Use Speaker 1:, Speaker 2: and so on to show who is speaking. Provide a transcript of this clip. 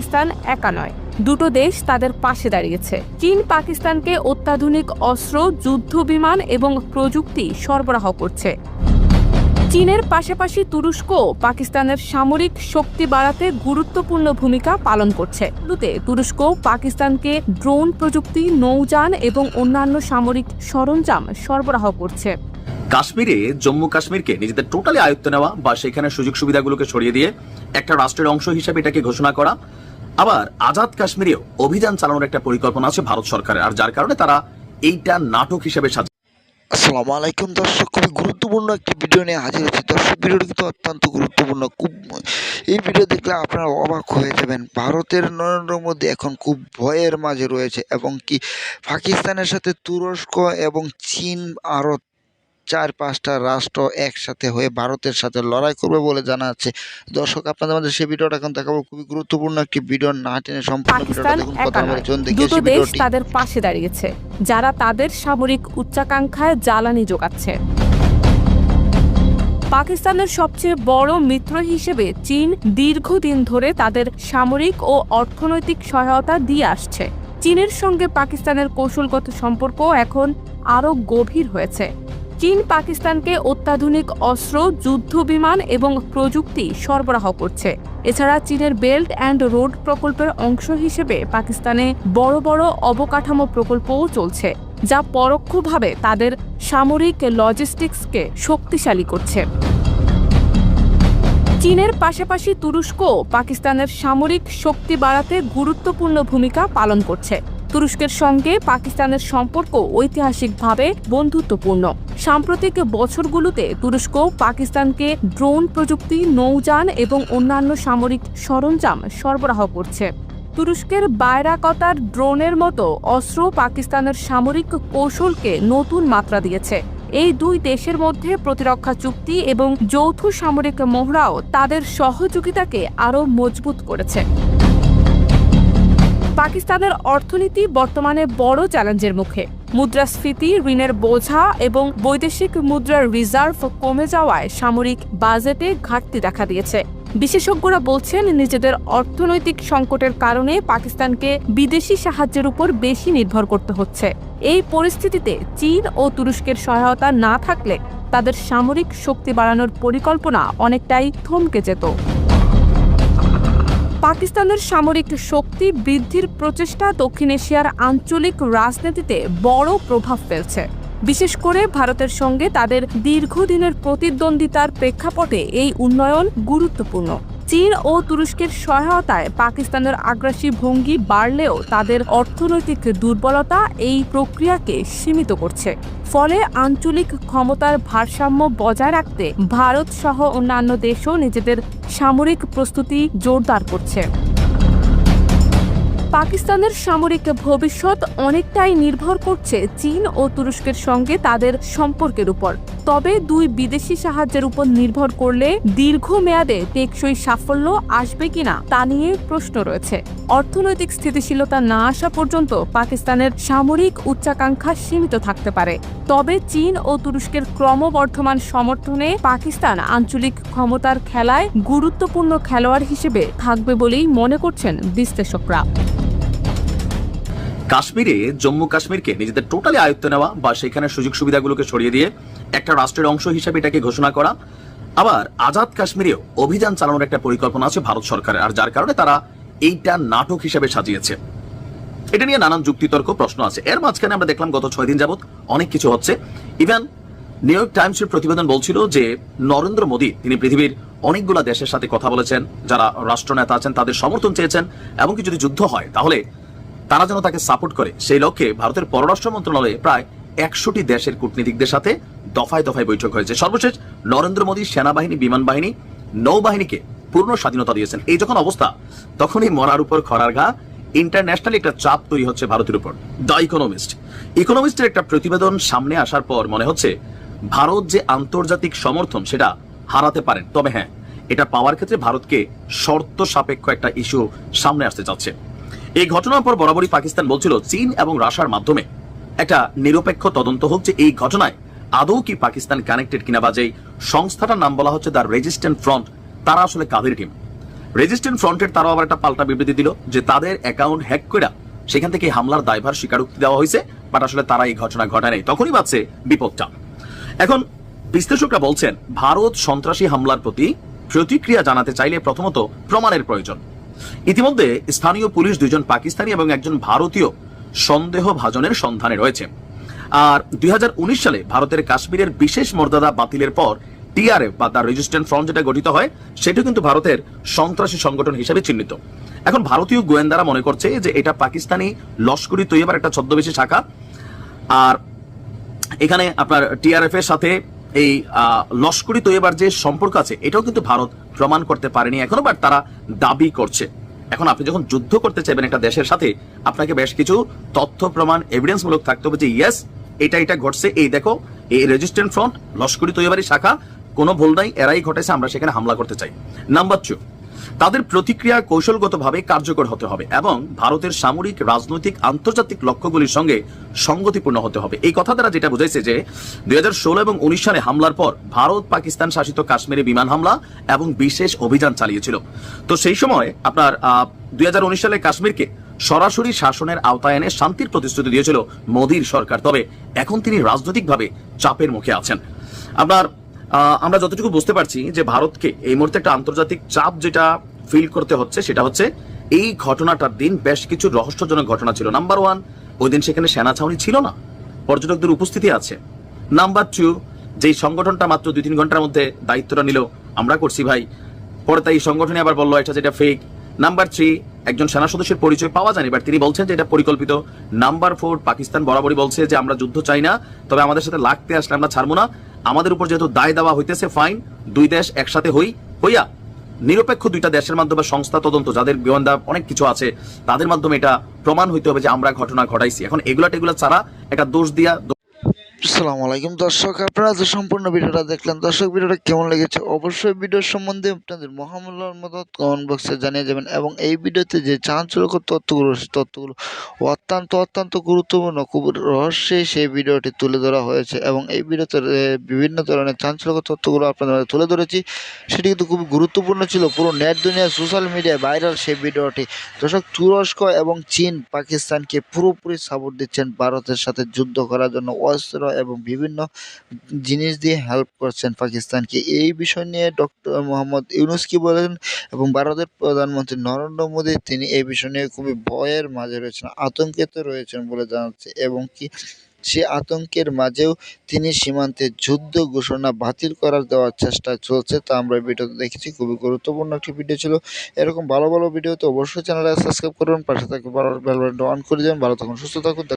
Speaker 1: পাকিস্তান একা নয়। দুটো দেশ তাদের পাশে দাঁড়িয়েছে। চীন পাকিস্তানকে অত্যাধুনিক অস্ত্র, যুদ্ধ বিমান এবং প্রযুক্তি সরবরাহ করছে। চীনের পাশাপাশি তুরস্ক পাকিস্তানের সামরিক শক্তি বাড়াতে গুরুত্বপূর্ণ ভূমিকা পালন করছে। দুতে তুরস্ক পাকিস্তানকে ড্রোন প্রযুক্তি, নৌযান এবং অন্যান্য সামরিক সরঞ্জাম সরবরাহ করছে।
Speaker 2: কাশ্মীরে, জম্মু কাশ্মীরকে নিজেদের টোটালি আয়ত্ত নেওয়া বা সেখানে সুযোগ সুবিধাগুলোকে সরিয়ে দিয়ে একটা রাষ্ট্রের অংশ হিসেবে এটাকে ঘোষণা করা আবার আজাদ কাশ্মীরেও অভিযান চালানোর একটা পরিকল্পনা আছে ভারত সরকারের, আর যার কারণে তারা এইটা নাটক হিসেবে সাজ
Speaker 3: আসসালামু আলাইকুম দর্শক, খুবই গুরুত্বপূর্ণ একটি ভিডিও নিয়ে হাজির হয়েছি দর্শক, ভিডিওটি কিন্তু অত্যন্ত গুরুত্বপূর্ণ। খুব এই ভিডিও দেখলে আপনারা অবাক হয়ে যাবেন। ভারতের নরেন্দ্র মোদী এখন খুব ভয়ের মাঝে রয়েছে এবং কি পাকিস্তানের সাথে তুরস্ক এবং চীন আরও চার পাঁচটা রাষ্ট্র একসাথে হয়ে ভারতের সাথে লড়াই করবে বলে জানা যাচ্ছে। দর্শক আপনাদের মাঝে সেই ভিডিওটা এখন দেখাবো। খুবই গুরুত্বপূর্ণ একটি ভিডিও না টেনে সম্পূর্ণ ভিডিওটা দেখুন। কথা বলে চলুন
Speaker 1: দুটো দেশ তাদের পাশে দাঁড়িয়েছে যারা তাদের সামরিক উচ্চাকাঙ্ক্ষায় জ্বালানি যোগাচ্ছে পাকিস্তানের সবচেয়ে বড় মিত্র হিসেবে চীন দীর্ঘদিন ধরে তাদের সামরিক ও অর্থনৈতিক সহায়তা দিয়ে আসছে। চীনের সঙ্গে পাকিস্তানের কৌশলগত সম্পর্ক এখন আরও গভীর হয়েছে। চীন পাকিস্তানকে অত্যাধুনিক অস্ত্র, যুদ্ধ বিমান এবং প্রযুক্তি সরবরাহ করছে। এছাড়া চীনের বেল্ট অ্যান্ড রোড প্রকল্পের অংশ হিসেবে পাকিস্তানে বড় বড় অবকাঠামো প্রকল্পও চলছে, যা পরোক্ষভাবে তাদের সামরিক লজিস্টিক্সকে শক্তিশালী করছে। চীনের পাশাপাশি তুরস্ক পাকিস্তানের সামরিক শক্তি বাড়াতে গুরুত্বপূর্ণ ভূমিকা পালন করছে। তুরস্কের সঙ্গে পাকিস্তানের সম্পর্ক ঐতিহাসিকভাবে বন্ধুত্বপূর্ণ। সাম্প্রতিক বছরগুলোতে তুরস্ক, পাকিস্তানকে ড্রোন প্রযুক্তি, নৌযান এবং অন্যান্য সামরিক সরঞ্জাম সরবরাহ করছে। তুরস্কের বায়রাকতার ড্রোনের মতো অস্ত্র পাকিস্তানের সামরিক কৌশলকে নতুন মাত্রা দিয়েছে। এই দুই দেশের মধ্যে প্রতিরক্ষা চুক্তি এবং যৌথ সামরিক মহড়াও তাদের সহযোগিতাকে আরও মজবুত করেছে। পাকিস্তানের অর্থনীতি বর্তমানে বড় চ্যালেঞ্জের মুখে। মুদ্রাস্ফীতি, ঋণের বোঝা এবং বৈদেশিক মুদ্রার রিজার্ভ কমে যাওয়ায় সামরিক বাজেটে ঘাটতি দেখা দিয়েছে। বিশেষজ্ঞরা বলছেন, নিজেদের অর্থনৈতিক সংকটের কারণে পাকিস্তানকে বিদেশি সাহায্যের উপর বেশি নির্ভর করতে হচ্ছে। এই পরিস্থিতিতে চীন ও তুরস্কের সহায়তা না থাকলে তাদের সামরিক শক্তি বাড়ানোর পরিকল্পনা অনেকটাই থমকে যেত। পাকিস্তানের সামরিক শক্তি বৃদ্ধির প্রচেষ্টা দক্ষিণ এশিয়ার আঞ্চলিক রাজনীতিতে বড় প্রভাব ফেলছে। বিশেষ করে ভারতের সঙ্গে তাদের দীর্ঘদিনের প্রতিদ্বন্দ্বিতার প্রেক্ষাপটে এই উন্নয়ন গুরুত্বপূর্ণ। চীন ও তুরস্কের সহায়তায় পাকিস্তানের আগ্রাসী ভঙ্গি বাড়লেও তাদের অর্থনৈতিক দুর্বলতা এই প্রক্রিয়াকে সীমিত করছে। ফলে আঞ্চলিক ক্ষমতার ভারসাম্য বজায় রাখতে ভারত সহ অন্যান্য দেশও নিজেদের সামরিক প্রস্তুতি জোরদার করছে। পাকিস্তানের সামরিক ভবিষ্যৎ অনেকটাই নির্ভর করছে চীন ও তুরস্কের সঙ্গে তাদের সম্পর্কের উপর। তবে দুই বিদেশি সাহায্যের উপর নির্ভর করলে দীর্ঘমেয়াদে টেকসই সাফল্য আসবে কিনা তা নিয়ে প্রশ্ন রয়েছে। অর্থনৈতিক স্থিতিশীলতা না আসা পর্যন্ত পাকিস্তানের সামরিক উচ্চাকাঙ্ক্ষা সীমিত থাকতে পারে। তবে চীন ও তুরস্কের ক্রমবর্ধমান সমর্থনে পাকিস্তান আঞ্চলিক ক্ষমতার খেলায় গুরুত্বপূর্ণ খেলোয়াড় হিসেবে থাকবে বলেই মনে করছেন বিশ্লেষকরা।
Speaker 2: কাশ্মীরে, জম্মু কাশ্মীরকে নিজেদের টোটালি আয়ত্ত নেওয়া বা সেখানে সুযোগ সুবিধাগুলোকে সরিয়ে দিয়ে একটা রাষ্ট্রের অংশ হিসেবে এটাকে ঘোষণা করা। আবার আজাদ কাশ্মীরেও অভিযান চালানোর একটা পরিকল্পনা আছে ভারত সরকারের, আর যার কারণে তারা এইটা নাটক হিসেবে সাজিয়েছে। এটা নিয়ে নানান যুক্তিতর্ক প্রশ্ন আছে। এর মাঝখানে আমরা দেখলাম গত ছয় দিন যাবত অনেক কিছু হচ্ছে। ইভেন নিউ ইয়র্ক টাইমসের প্রতিবেদন বলছিল যে, নরেন্দ্র মোদী, তিনি পৃথিবীর অনেকগুলা দেশের সাথে কথা বলেছেন, যারা রাষ্ট্রনেতা আছেন, তাদের সমর্থন চেয়েছেন, এমনকি যদি যুদ্ধ হয়, তাহলে তারা যেন তাকে সাপোর্ট করে। সেই লক্ষ্যে ভারতের পররাষ্ট্র মন্ত্রণালয়ে প্রায় একশোটি দেশের কূটনীতিকদের সাথে দফায় দফায় বৈঠক হয়েছে। সর্বশেষ নরেন্দ্র মোদী সেনাবাহিনী, বিমান বাহিনী, নৌবাহিনীকে পূর্ণ স্বাধীনতা দিয়েছেন। এই যখন অবস্থা, তখনই মরার উপর খরার ঘা ইন্টারন্যাশনালি একটা চাপ তৈরি হচ্ছে ভারতের উপর। দ্য ইকোনমিস্ট ইকোনমিস্টের একটা প্রতিবেদন সামনে আসার পর মনে হচ্ছে, ভারত যে আন্তর্জাতিক সমর্থন, সেটা হারাতে পারেন। তবে হ্যাঁ এটা পাওয়ার ক্ষেত্রে ভারতকে শর্ত সাপেক্ষ একটা ইস্যু সামনে আসতে চাচ্ছে। এই ঘটনার পর বরাবরই পাকিস্তান বলছিল চীন এবং রাশিয়ার মাধ্যমে। একটা নিরপেক্ষ তদন্ত হোক যে এই ঘটনায় আদৌ কি পাকিস্তান কানেক্টেড কিনা বা যেই সংস্থাটার নাম বলা হচ্ছে দ্য রেজিস্ট্যান্ট ফ্রন্ট তারা আসলে কাদের টিম রেজিস্ট্যান্ট ফ্রন্টের তারাও আবার একটা পাল্টা বিবৃতি দিল যে তাদের অ্যাকাউন্ট হ্যাক করে সেখান থেকে হামলার দায়ভার স্বীকারোক্তি দেওয়া হয়েছে, বাট আসলে তারা এই ঘটনা ঘটায় নাই। তখনই বাঁচছে বিপদটা। এখন বিশ্লেষকরা বলছেন, ভারত সন্ত্রাসী হামলার প্রতি প্রতিক্রিয়া জানাতে চাইলে প্রথমত প্রমাণের প্রয়োজন। ইতিমধ্যে স্থানীয় পুলিশ দুজন পাকিস্তানি এবং একজন ভারতীয় সন্দেহভাজনের সন্ধানে রয়েছে। আর দুই হাজার উনিশ সালে ভারতের কাশ্মীরের বিশেষ মর্যাদা বাতিলের পর টিআরএফ বা তার রেজিস্ট্যান্ট ফ্রন্ট যেটা গঠিত হয় সেটা কিন্তু ভারতের সন্ত্রাসী সংগঠন হিসেবে চিহ্নিত। এখন ভারতীয় গোয়েন্দারা মনে করছে যে এটা পাকিস্তানি লস্করি তৈয়বার একটা ছদ্মবেশী শাখা। আর এখানে আপনার টিআরএফ এর সাথে এই লস্করি তৈবার যে সম্পর্ক আছে, এটাও কিন্তু ভারত প্রমাণ করতে পারেনি এখনও বাট তারা দাবি করছে। এখন আপনি যখন যুদ্ধ করতে চাইবেন একটা দেশের সাথে, আপনাকে বেশ কিছু তথ্য, প্রমাণ এভিডেন্স মূলক থাকতে হবে যে ইয়েস এটা এটা ঘটছে। এই দেখো, এই রেজিস্ট্যান্ট ফ্রন্ট লস্করি তৈবারি শাখা, কোনো ভুল নাই, এরাই ঘটেছে, আমরা সেখানে হামলা করতে চাই। নাম্বার টু তাদের প্রতিক্রিয়া কৌশলগতভাবে কার্যকর হতে হবে এবং ভারতের সামরিক, রাজনৈতিক, আন্তর্জাতিক লক্ষ্যগুলির সঙ্গে সঙ্গতিপূর্ণ হতে হবে। এই কথা দ্বারা যেটা বুঝাইছে যে, দুই হাজার ষোলো এবং উনিশ সালে হামলার পর ভারত পাকিস্তান শাসিত কাশ্মীরে বিমান হামলা এবং বিশেষ অভিযান চালিয়েছিল। তো সেই সময় আপনার দুই হাজার উনিশ সালে কাশ্মীরকে সরাসরি শাসনের আওতায় এনে শান্তির প্রতিশ্রুতি দিয়েছিল মোদীর সরকার। তবে এখন তিনি রাজনৈতিকভাবে চাপের মুখে আছেন। আপনার আমরা যতটুকু বুঝতে পারছি যে ভারতকে এই মুহূর্তে একটা আন্তর্জাতিক চাপ যেটা ফিল করতে হচ্ছে, সেটা হচ্ছে এই ঘটনাটার দিন বেশ কিছু রহস্যজনক ঘটনা ছিল। নাম্বার ওয়ান ওই দিন সেখানে সেনা ছাউনি ছিল না। পর্যটকদের উপস্থিতি আছে। নাম্বার টু যেই সংগঠনটা মাত্র দুই তিন ঘণ্টার মধ্যে দায়িত্বটা নিল, আমরা করছি ভাই। পরে তাই সংগঠনে আবার বলল, এটা যেটা ফেক নাম্বার থ্রি একজন সেনা সদস্যের পরিচয় পাওয়া যায়নি বাট তিনি বলছেন যে এটা পরিকল্পিত। নাম্বার ফোর পাকিস্তান বরাবরই বলছে যে আমরা যুদ্ধ চাই না, তবে আমাদের সাথে লাগতে আসলে আমরা ছাড়বো না। আমাদের উপর যেহেতু দায় দেওয়া হইতেছে ফাইন দুই দেশ একসাথে হই, হইয়া নিরপেক্ষ দুইটা দেশের মাধ্যমে সংস্থা তদন্ত, যাদের গোয়েন্দা অনেক কিছু আছে, তাদের মাধ্যমে এটা প্রমাণ হইতে হবে যে আমরা ঘটনা ঘটাইছি। এখন এগুলা টেগুলা ছাড়া একটা দোষ দিয়া
Speaker 3: আসসালামু আলাইকুম। দর্শক, আপনারা যে সম্পূর্ণ ভিডিওটা দেখলেন, দর্শক, ভিডিওটা কেমন লেগেছে অবশ্যই ভিডিওর সম্বন্ধে আপনাদের মহামূল্যর মতো কমেন্ট বক্সে জানিয়ে যাবেন এবং এই ভিডিওতে যে চাঞ্চল্যকর তথ্যগুলো সেই তথ্যগুলো অত্যন্ত অত্যন্ত গুরুত্বপূর্ণ, খুব রহস্যে সেই ভিডিওটি তুলে ধরা হয়েছে এবং এই ভিডিওতে বিভিন্ন ধরনের চাঞ্চল্যকর তথ্যগুলো আপনাদের মাঝে তুলে ধরেছি। সেটি কিন্তু খুব গুরুত্বপূর্ণ ছিল, পুরো নেট দুনিয়া সোশ্যাল মিডিয়ায় ভাইরাল সেই ভিডিওটি। দর্শক, তুরস্ক এবং চীন, পাকিস্তানকে পুরোপুরি সাপোর্ট দিচ্ছেন ভারতের সাথে যুদ্ধ করার জন্য অস্ত্র এবং বিভিন্ন জিনিস দিয়ে হেল্প করছেন পাকিস্তানকে। এই বিষয় নিয়ে ডক্টর মোহাম্মদ ইউনুস কি বলেন এবং ভারতের প্রধানমন্ত্রী নরেন্দ্র মোদী, তিনি এই বিষয় নিয়ে খুবই ভয়ের মাঝে রয়েছেন, আতঙ্কিত রয়েছেন বলে জানাচ্ছে এবং কি সে আতঙ্কের মাঝেও তিনি সীমান্তে যুদ্ধ ঘোষণা বাতিল করার দেওয়ার চেষ্টা চলছে তা আমরা ভিডিওতে দেখেছি। খুবই গুরুত্বপূর্ণ একটি ভিডিও ছিল। এরকম ভালো ভালো ভিডিও তো অবশ্যই চ্যানেলে সাবস্ক্রাইব করুন, পাশে থাকবে অন করে দেবেন। ভালো থাকুন, সুস্থ থাকুন।